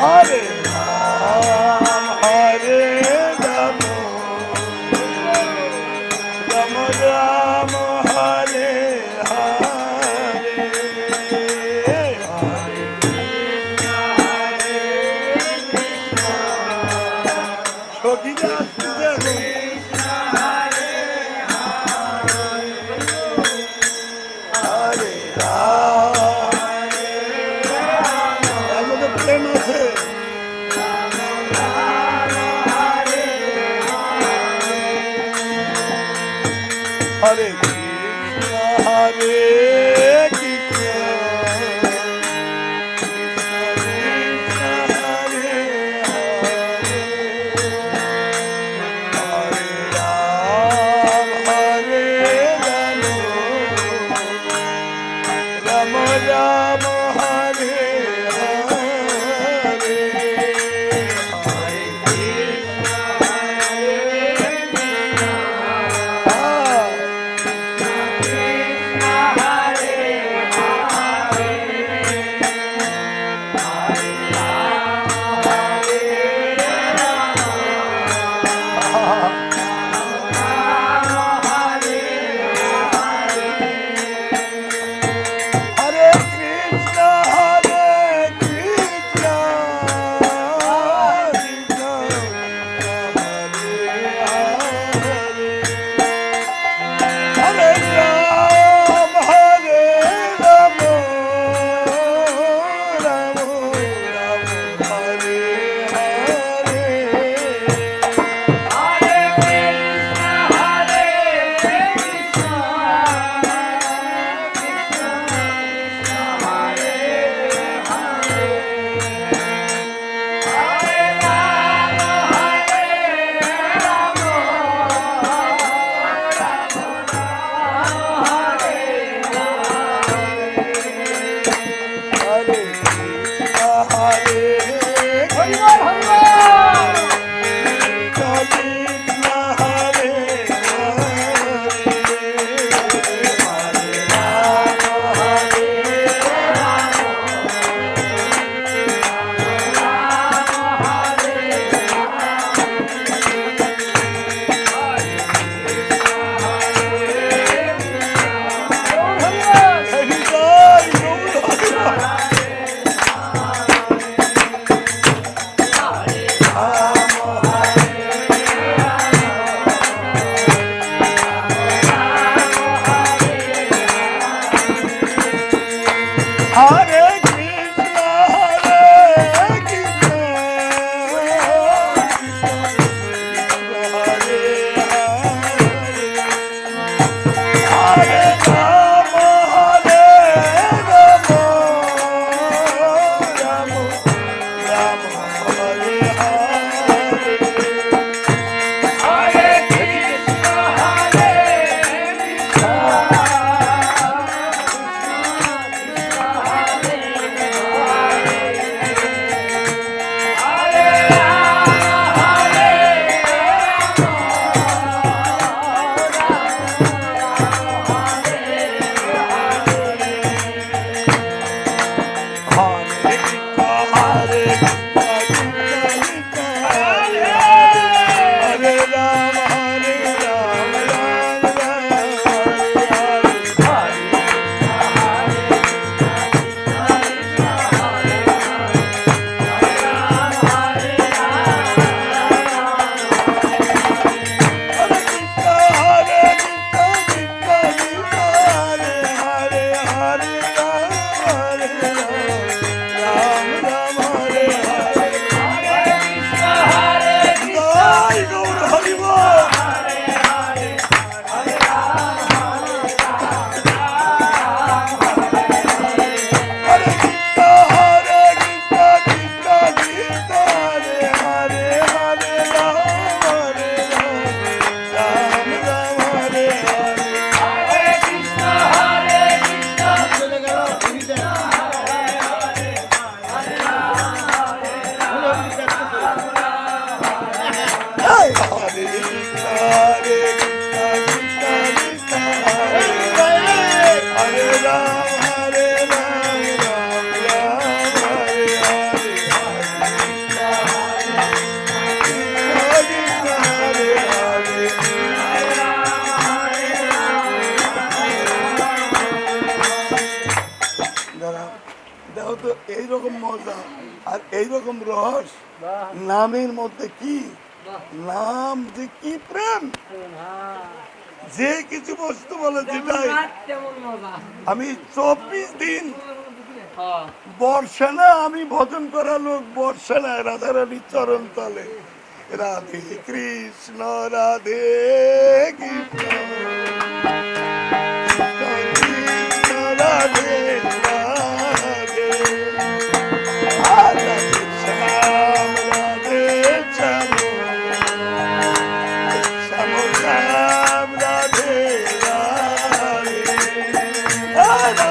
Olha! Alex. हरे এইরকম রহস নামের মধ্যে কি? নাম যে কি প্রেম? যে কিছু বস্তু বলে যেটাই। আমি চব্বিশ দিন বর্ষা না আমি ভজন করা লোক বর্ষা না রাধারানীর চরণ তলে। রাধে কৃষ্ণ রাধে কৃষ্ণ।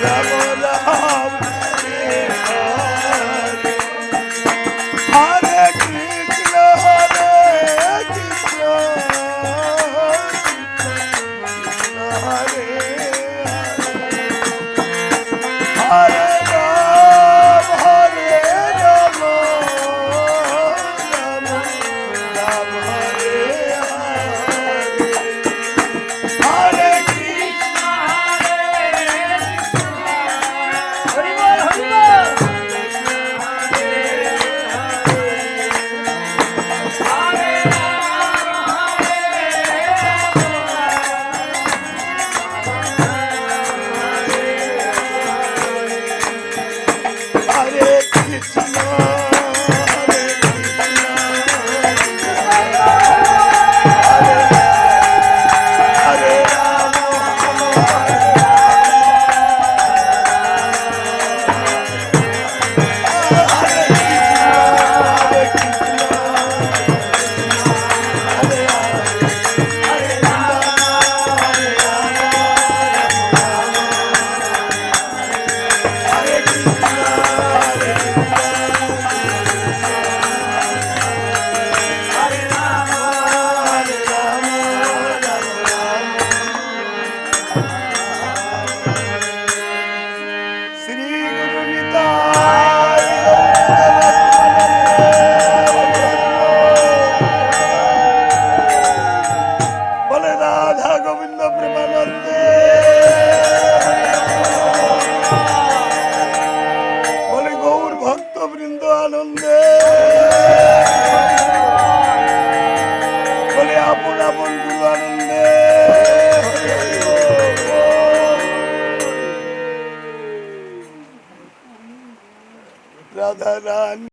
Bravo.